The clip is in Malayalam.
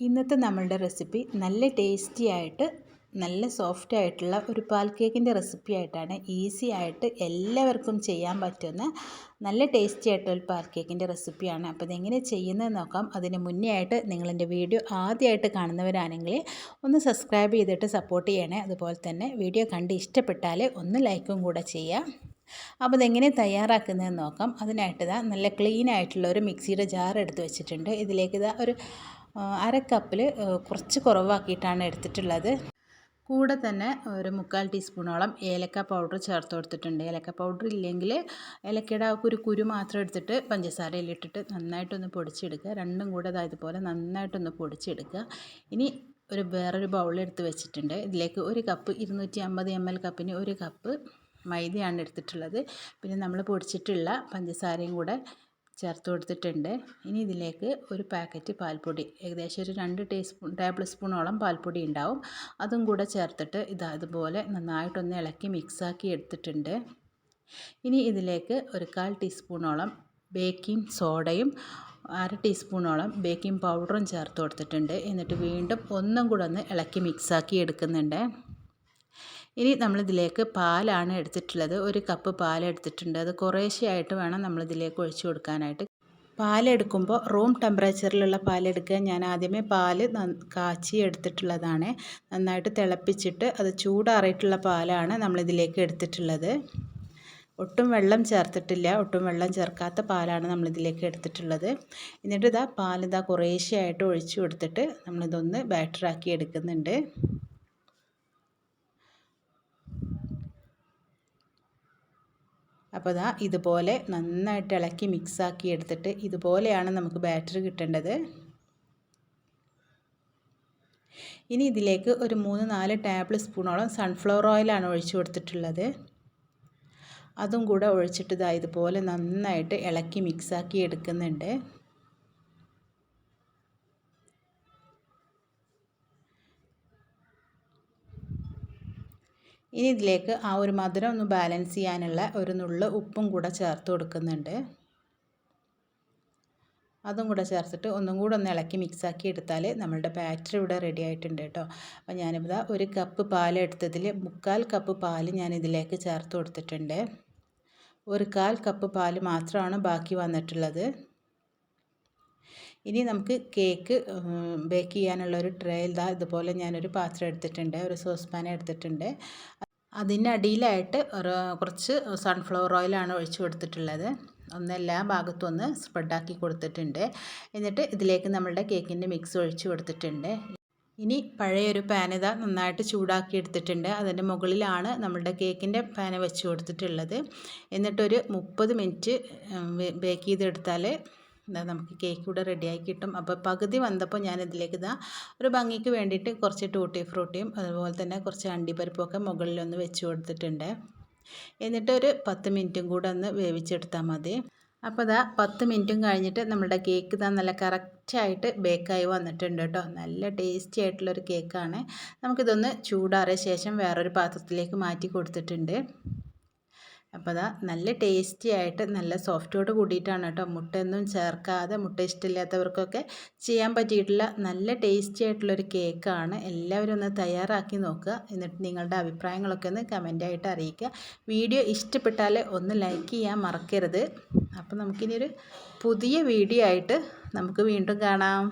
ഇന്നത്തെ നമ്മളുടെ റെസിപ്പി നല്ല ടേസ്റ്റി ആയിട്ട് നല്ല സോഫ്റ്റ് ആയിട്ടുള്ള ഒരു പാൽ കേക്കിന്റെ റെസിപ്പി ആയിട്ടാണ് ഈസി ആയിട്ട് എല്ലാവർക്കും ചെയ്യാൻ പറ്റുന്ന നല്ല ടേസ്റ്റി ആയിട്ടുള്ള ഒരു പാൽ കേക്കിന്റെ റെസിപ്പിയാണ് അപ്പോൾ ഇതെങ്ങനെ ചെയ്യുന്നത് നോക്കാം. അതിന് മുന്നേ ആയിട്ട് നിങ്ങളെന്റെ വീഡിയോ ആദ്യമായിട്ട് കാണുന്നവരാണെങ്കിൽ ഒന്ന് സബ്സ്ക്രൈബ് ചെയ്തിട്ട് സപ്പോർട്ട് ചെയ്യണേ. അതുപോലെ തന്നെ വീഡിയോ കണ്ട് ഇഷ്ടപ്പെട്ടാൽ ഒന്ന് ലൈക്കും കൂടെ ചെയ്യാം. അപ്പോൾ ഇതെങ്ങനെ തയ്യാറാക്കുന്നതെന്ന് നോക്കാം. അതിനായിട്ട് ഇതാ നല്ല ക്ലീൻ ആയിട്ടുള്ള ഒരു മിക്സിയുടെ ജാർ എടുത്ത് വെച്ചിട്ടുണ്ട്. ഇതിലേക്ക് ഇതാ ഒരു അര കപ്പിൽ കുറച്ച് കുറവാക്കിയിട്ടാണ് എടുത്തിട്ടുള്ളത്. കൂടെ തന്നെ ഒരു മുക്കാൽ ടീസ്പൂണോളം ഏലക്ക പൗഡർ ചേർത്ത് കൊടുത്തിട്ടുണ്ട്. ഏലക്ക പൗഡർ ഇല്ലെങ്കിൽ ഏലക്കയുടെ ഒരു കുരു മാത്രം എടുത്തിട്ട് പഞ്ചസാരയിൽ പഞ്ചസാരയിലിട്ടിട്ട് നന്നായിട്ടൊന്ന് പൊടിച്ചെടുക്കുക. രണ്ടും കൂടെ ഇതുപോലെ നന്നായിട്ടൊന്ന് പൊടിച്ചെടുക്കുക. ഇനി ഒരു വേറൊരു ബൗളെടുത്ത് വെച്ചിട്ടുണ്ട്. ഇതിലേക്ക് ഒരു കപ്പ് ഇരുന്നൂറ്റി അമ്പത് എം എൽ കപ്പിന് ഒരു കപ്പ് മൈദയാണ് എടുത്തിട്ടുള്ളത്. പിന്നെ നമ്മൾ പൊടിച്ചിട്ടുള്ള പഞ്ചസാരയും കൂടെ ചേർത്ത് കൊടുത്തിട്ടുണ്ട്. ഇനി ഇതിലേക്ക് ഒരു പാക്കറ്റ് പാൽപ്പൊടി ഏകദേശം ഒരു രണ്ട് ടീസ്പൂൺ ടേബിൾ സ്പൂണോളം പാൽപ്പൊടി ഉണ്ടാവും. അതും കൂടെ ചേർത്തിട്ട് ഇതാ ഇതുപോലെ നന്നായിട്ടൊന്ന് ഇളക്കി മിക്സാക്കി എടുത്തിട്ടുണ്ട്. ഇനി ഇതിലേക്ക് ഒരു കാൽ ടീസ്പൂണോളം ബേക്കിംഗ് സോഡയും അര ടീസ്പൂണോളം ബേക്കിംഗ് പൗഡറും ചേർത്ത് കൊടുത്തിട്ടുണ്ട്. എന്നിട്ട് വീണ്ടും ഒന്നും കൂടെ ഒന്ന് ഇളക്കി മിക്സാക്കി എടുക്കുന്നുണ്ട്. ഇനി നമ്മളിതിലേക്ക് പാലാണ് എടുത്തിട്ടുള്ളത്. ഒരു കപ്പ് പാൽ എടുത്തിട്ടുണ്ട്. അത് കുറേശ്ശെയായിട്ട് വേണം നമ്മളിതിലേക്ക് ഒഴിച്ചു കൊടുക്കാനായിട്ട്. പാലെടുക്കുമ്പോൾ റൂം ടെമ്പറേച്ചറിലുള്ള പാലെടുക്കുക. ഞാൻ ആദ്യമേ പാൽ കാച്ചി എടുത്തിട്ടുള്ളതാണ്. നന്നായിട്ട് തിളപ്പിച്ചിട്ട് അത് ചൂടാറിയിട്ടുള്ള പാലാണ് നമ്മളിതിലേക്ക് എടുത്തിട്ടുള്ളത്. ഒട്ടും വെള്ളം ചേർത്തിട്ടില്ല. ഒട്ടും വെള്ളം ചേർക്കാത്ത പാലാണ് നമ്മളിതിലേക്ക് എടുത്തിട്ടുള്ളത്. എന്നിട്ട് ഇതാ പാലിതാ കുറേശ്ശെയായിട്ട് ഒഴിച്ചു കൊടുത്തിട്ട് നമ്മളിതൊന്ന് ബാറ്ററാക്കി എടുക്കുന്നുണ്ട്. അപ്പോൾ ഇതാ ഇതുപോലെ നന്നായിട്ട് ഇളക്കി മിക്സാക്കി എടുത്തിട്ട് ഇതുപോലെയാണ് നമുക്ക് ബാറ്ററി കിട്ടേണ്ടത്. ഇനി ഇതിലേക്ക് ഒരു മൂന്ന് നാല് ടേബിൾ സ്പൂണോളം സൺഫ്ലവർ ഓയിലാണ് ഒഴിച്ചു കൊടുത്തിട്ടുള്ളത്. അതും കൂടെ ഒഴിച്ചിട്ട് ഇതാ ഇതുപോലെ നന്നായിട്ട് ഇളക്കി മിക്സാക്കി എടുക്കുന്നുണ്ട്. ഇനി ഇതിലേക്ക് ആ ഒരു മധുരം ഒന്ന് ബാലൻസ് ചെയ്യാനുള്ള ഒരു നുള്ള് ഉപ്പും കൂടെ ചേർത്ത് കൊടുക്കുന്നുണ്ട്. അതും കൂടെ ചേർത്തിട്ട് ഒന്നും കൂടെ ഒന്ന് ഇളക്കി മിക്സാക്കി എടുത്താൽ നമ്മളുടെ ബാറ്റർ ഇവിടെ റെഡി ആയിട്ടുണ്ട് കേട്ടോ. അപ്പോൾ ഞാനിപ്പോൾ ഒരു കപ്പ് പാൽ എടുത്തതിൽ മുക്കാൽ കപ്പ് പാൽ ഞാൻ ഇതിലേക്ക് ചേർത്ത് കൊടുത്തിട്ടുണ്ട്. ഒരു കാൽ കപ്പ് പാൽ മാത്രമാണ് ബാക്കി വന്നിട്ടുള്ളത്. ഇനി നമുക്ക് കേക്ക് ബേക്ക് ചെയ്യാനുള്ള ഒരു ട്രേ ഇതാ ഇതുപോലെ ഞാനൊരു പാത്രം എടുത്തിട്ടുണ്ട് ഒരു സോസ് പാൻ എടുത്തിട്ടുണ്ട്. അതിന്റെ അടിയിലായിട്ട് ഒരു കുറച്ച് സൺഫ്ലവർ ഓയിലാണ് ഒഴിച്ചു കൊടുത്തിട്ടുള്ളത്. ഒന്ന് എല്ലാ ഭാഗത്തും ഒന്ന് സ്പ്രെഡാക്കി കൊടുത്തിട്ടുണ്ട്. എന്നിട്ട് ഇതിലേക്ക് നമ്മളുടെ കേക്കിന്റെ മിക്സ് ഒഴിച്ചു കൊടുത്തിട്ടുണ്ട്. ഇനി പഴയൊരു പാൻ നന്നായിട്ട് ചൂടാക്കി എടുത്തിട്ടുണ്ട്. അതിന്റെ മുകളിലാണ് നമ്മളുടെ കേക്കിന്റെ പാന വെച്ച് കൊടുത്തിട്ടുള്ളത്. എന്നിട്ടൊരു മുപ്പത് മിനിറ്റ് ബേക്ക് ചെയ്തെടുത്താൽ എന്താ നമുക്ക് കേക്ക് ഇവിടെ റെഡിയായി കിട്ടും. അപ്പോൾ പകുതി വന്നപ്പോൾ ഞാൻ ഇതിലേക്ക് ഇതാ ഒരു ഭംഗിക്ക് വേണ്ടിയിട്ട് കുറച്ച് ടൂട്ടി ഫ്രൂട്ടിയും അതുപോലെ തന്നെ കുറച്ച് അണ്ടിപ്പരിപ്പൊക്കെ മുകളിലൊന്ന് വെച്ച് കൊടുത്തിട്ടുണ്ട്. എന്നിട്ട് ഒരു പത്ത് മിനിറ്റും കൂടെ ഒന്ന് വേവിച്ചെടുത്താൽ മതി. അപ്പോൾ ഇതാ പത്ത് മിനിറ്റും കഴിഞ്ഞിട്ട് നമ്മുടെ കേക്ക് ഇതാ നല്ല കറക്റ്റായിട്ട് ബേക്കായി വന്നിട്ടുണ്ട് കേട്ടോ. നല്ല ടേസ്റ്റി ആയിട്ടുള്ളൊരു കേക്കാണ് നമുക്കിതൊന്ന് ചൂടാറിയ ശേഷം വേറൊരു പാത്രത്തിലേക്ക് മാറ്റി കൊടുത്തിട്ടുണ്ട്. അപ്പോൾ അതാ നല്ല ടേസ്റ്റി ആയിട്ട് നല്ല സോഫ്റ്റോട് കൂടിയിട്ടാണ് കേട്ടോ. മുട്ടയൊന്നും ചേർക്കാതെ മുട്ട ഇഷ്ടമില്ലാത്തവർക്കൊക്കെ ചെയ്യാൻ പറ്റിയിട്ടുള്ള നല്ല ടേസ്റ്റി ആയിട്ടുള്ളൊരു കേക്കാണ് എല്ലാവരും ഒന്ന് തയ്യാറാക്കി നോക്കുക. എന്നിട്ട് നിങ്ങളുടെ അഭിപ്രായങ്ങളൊക്കെ ഒന്ന് കമന്റായിട്ട് അറിയിക്കുക. വീഡിയോ ഇഷ്ടപ്പെട്ടാൽ ഒന്ന് ലൈക്ക് ചെയ്യാൻ മറക്കരുത്. അപ്പോൾ നമുക്കിനി ഒരു പുതിയ വീഡിയോ ആയിട്ട് നമുക്ക് വീണ്ടും കാണാം.